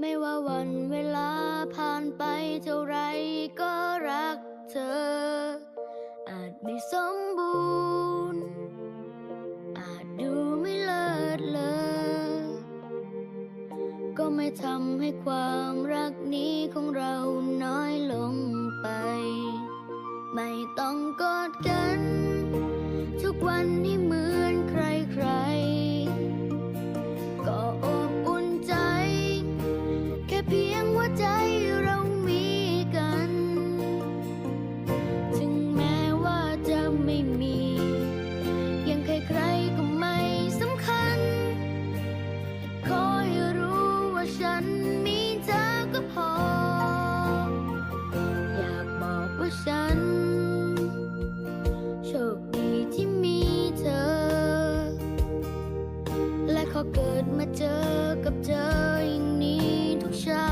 ไม่ว่าวันเวลาผ่านไปเท่าไรก็รักเธอ อาจไม่สมบูรณ์ อาจดูไม่เลิศเลยก็ไม่ทำให้ความรักนี้ของเรา โชคดีที่มีเธอ และขอเกิดมาเจอกับเธออย่างนี้ทุกชา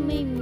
me. me.